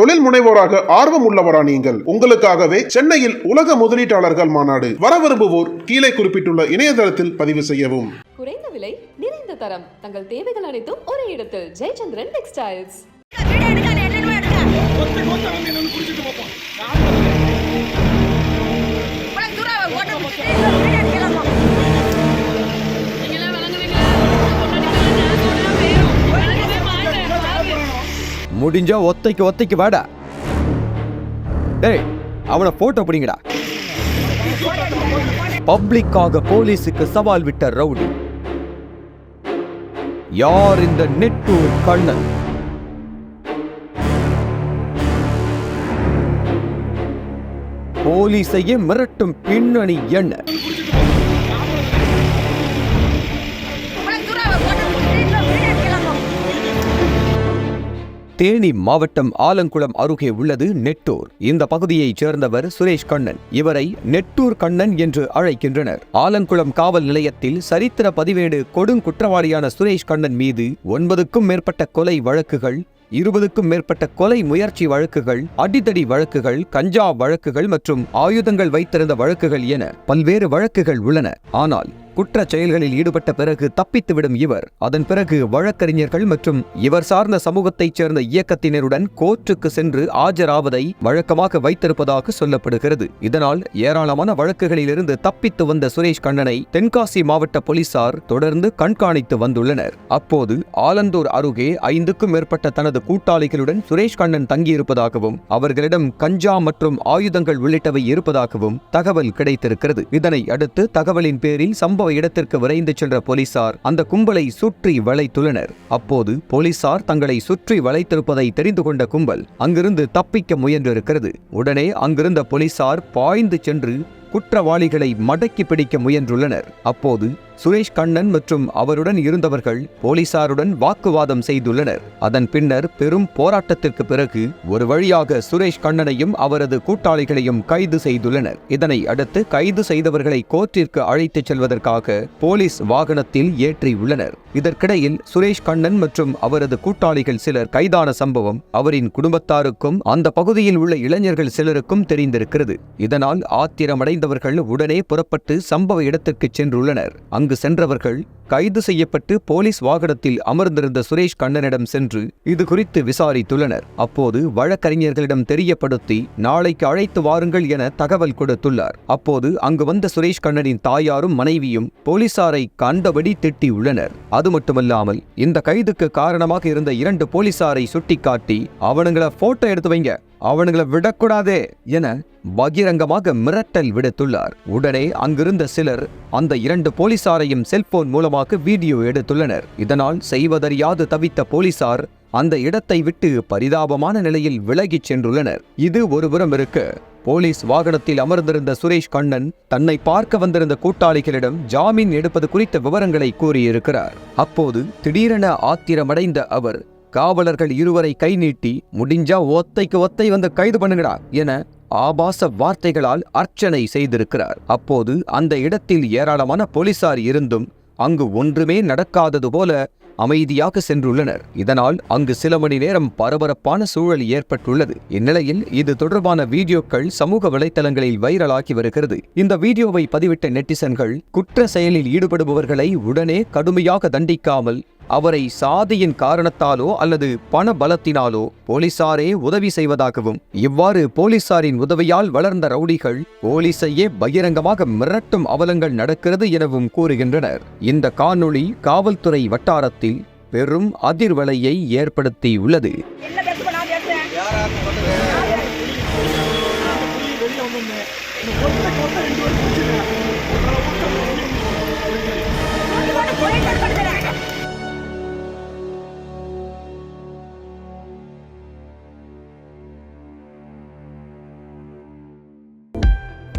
தொழில் முனைவோராக ஆர்வம் உள்ளவரா நீங்கள். உங்களுக்காகவே சென்னையில் உலக முதலீட்டாளர்கள் மாநாடு வர விரும்புவோர் கீழே குறிப்பிட்டுள்ள இணையதளத்தில் பதிவு செய்யவும். குறைந்த விலை நிறைந்த தரம். தங்கள் தேவைகள் அனைத்தும் ஒரே இடத்தில். ஜெயச்சந்திரன் டெக்ஸ்டைல்ஸ். முடிஞ்சா ஒத்தைக்கு ஒத்தைக்கு வாடா. டேய் அவனை போட்டோ பிடிங்கடா. பப்ளிக்காக போலீஸுக்கு சவால் விட்ட ரவுடி. யார் இந்த நெட்டூர் கண்ணன்? போலீஸையே மிரட்டும் பின்னணி என்ன? தேனி மாவட்டம் ஆலங்குளம் அருகே உள்ளது நெட்டூர். இந்த பகுதியைச் சேர்ந்தவர் சுரேஷ் கண்ணன். இவரை நெட்டூர் கண்ணன் என்று அழைக்கின்றனர். ஆலங்குளம் காவல் நிலையத்தில் சரித்திர பதிவேடு கொடுங்குற்றவாளியான சுரேஷ் கண்ணன் மீது ஒன்பதுக்கும் மேற்பட்ட கொலை வழக்குகள் இருபதுக்கும் மேற்பட்ட கொலை முயற்சி வழக்குகள் அடிதடி வழக்குகள் கஞ்சா வழக்குகள் மற்றும் ஆயுதங்கள் வைத்திருந்த வழக்குகள் என பல்வேறு வழக்குகள் உள்ளன. ஆனால் குற்றச் செயல்களில் ஈடுபட்ட பிறகு தப்பித்துவிடும் இவர். அதன் பிறகு வழக்கறிஞர்கள் மற்றும் இவர் சார்ந்த சமூகத்தைச் சேர்ந்த இயக்கத்தினருடன் கோர்ட்டுக்கு சென்று ஆஜராவதை வழக்கமாக வைத்திருப்பதாக சொல்லப்படுகிறது. இதனால் ஏராளமான வழக்குகளிலிருந்து தப்பித்து வந்த சுரேஷ் கண்ணனை தென்காசி மாவட்ட போலீசார் தொடர்ந்து கண்காணித்து வந்துள்ளனர். அப்போது ஆலந்தூர் அருகே ஐந்துக்கும் மேற்பட்ட தனது கூட்டாளிகளுடன் சுரேஷ் கண்ணன் தங்கியிருப்பதாகவும் அவர்களிடம் கஞ்சா மற்றும் ஆயுதங்கள் உள்ளிட்டவை இருப்பதாகவும் தகவல் கிடைத்திருக்கிறது. இதனை அடுத்து தகவலின் பேரில் சம்பவ இடத்திற்கு விரைந்து சென்ற போலீசார் அந்த கும்பலை சுற்றி வளைத்துள்ளனர். அப்போது போலீசார் தங்களை சுற்றி வளைத்திருப்பதை தெரிந்து கொண்ட கும்பல் அங்கிருந்து தப்பிக்க முயன்றிருக்கிறது. உடனே அங்கிருந்த போலீசார் பாய்ந்து சென்று குற்றவாளிகளை மடக்கி பிடிக்க முயன்றுள்ளனர். அப்போது சுரேஷ் கண்ணன் மற்றும் அவருடன் இருந்தவர்கள் போலீசாருடன் வாக்குவாதம் செய்துள்ளனர். அதன் பின்னர் பெரும் போராட்டத்திற்கு பிறகு ஒரு வழியாக சுரேஷ் கண்ணனையும் அவரது கூட்டாளிகளையும் கைது செய்துள்ளனர். இதனை அடுத்து கைது செய்தவர்களை கோர்ட்டிற்கு அழைத்துச் செல்வதற்காக போலீஸ் வாகனத்தில் ஏற்றியுள்ளனர் இதற்கிடையில் சுரேஷ் கண்ணன் மற்றும் அவரது கூட்டாளிகள் சிலர் கைதான சம்பவம் அவரின் குடும்பத்தாருக்கும் அந்த பகுதியில் உள்ள இளைஞர்கள் சிலருக்கும் தெரிந்திருக்கிறது. இதனால் ஆத்திரமடைந்தவர்கள் உடனே புறப்பட்டு சம்பவ இடத்திற்கு சென்றுள்ளனர். அங்கு சென்றவர்கள் கைது செய்யப்பட்டு போலீஸ் வாகனத்தில் அமர்ந்திருந்த சுரேஷ் கண்ணனிடம் சென்று இது குறித்து விசாரித்துள்ளனர். அப்போது வழக்கறிஞர்களிடம் தெரியப்படுத்தி நாளைக்கு அழைத்து வாருங்கள் என தகவல் கொடுத்துள்ளார். அப்போது அங்கு வந்த சுரேஷ் கண்ணனின் தாயாரும் மனைவியும் போலீசாரை கண்டபடி திட்டியுள்ளனர். அது மட்டுமல்லாமல் இந்த கைதுக்கு காரணமாக இருந்த இரண்டு போலீசாரை சுட்டிக்காட்டி அவனுங்களை போட்டோ எடுத்து வைங்க. அவனுங்களை விடக்கூடாதே என பகிரங்கமாக மிரட்டல் விடுத்துள்ளார். உடனே அங்கிருந்த சிலர் அந்த இரண்டு போலீசாரையும் செல்போன் மூலமாக வீடியோ எடுத்துள்ளனர். இதனால் செய்வதறியாது தவித்த போலீசார் அந்த இடத்தை விட்டு பரிதாபமான நிலையில் விலகிச் சென்றுள்ளனர். இது ஒருபுறம் இருக்க போலீஸ் வாகனத்தில் அமர்ந்திருந்த சுரேஷ் கண்ணன் தன்னை பார்க்க வந்திருந்த கூட்டாளிகளிடம் ஜாமீன் எடுப்பது குறித்த விவரங்களை கூறியிருக்கிறார். அப்போது திடீரென ஆத்திரமடைந்த அவர் காவலர்கள் இருவரை கை நீட்டி முடிஞ்சா ஒத்தைக்கு ஒத்தை வந்து கைது பண்ணுங்கடா என ஆபாச வார்த்தைகளால் அர்ச்சனை செய்திருக்கிறார். அப்போது அந்த இடத்தில் ஏராளமான போலீசார் இருந்தும் அங்கு ஒன்றுமே நடக்காதது போல அமைதியாக சென்றுள்ளனர். இதனால் அங்கு சில மணி நேரம் பரபரப்பான சூழல் ஏற்பட்டுள்ளது. இந்நிலையில் இது தொடர்பான வீடியோக்கள் சமூக வலைத்தளங்களில் வைரலாகி வருகிறது. இந்த வீடியோவை பதிவிட்ட நெட்டிசன்கள் குற்ற செயலில் ஈடுபடுபவர்களை உடனே கடுமையாக தண்டிக்காமல் அவரை சாதியின் காரணத்தாலோ அல்லது பண பலத்தினாலோ போலீசாரே உதவி செய்வதாகவும் இவ்வாறு போலீசாரின் உதவியால் வளர்ந்த ரவுடிகள் போலீசையே பகிரங்கமாக மிரட்டும் அவலங்கள் நடக்கிறது எனவும் கூறுகின்றனர். இந்த காணொளி காவல்துறை வட்டாரத்தில் பெரும் அதிர்வலையை ஏற்படுத்தியுள்ளது.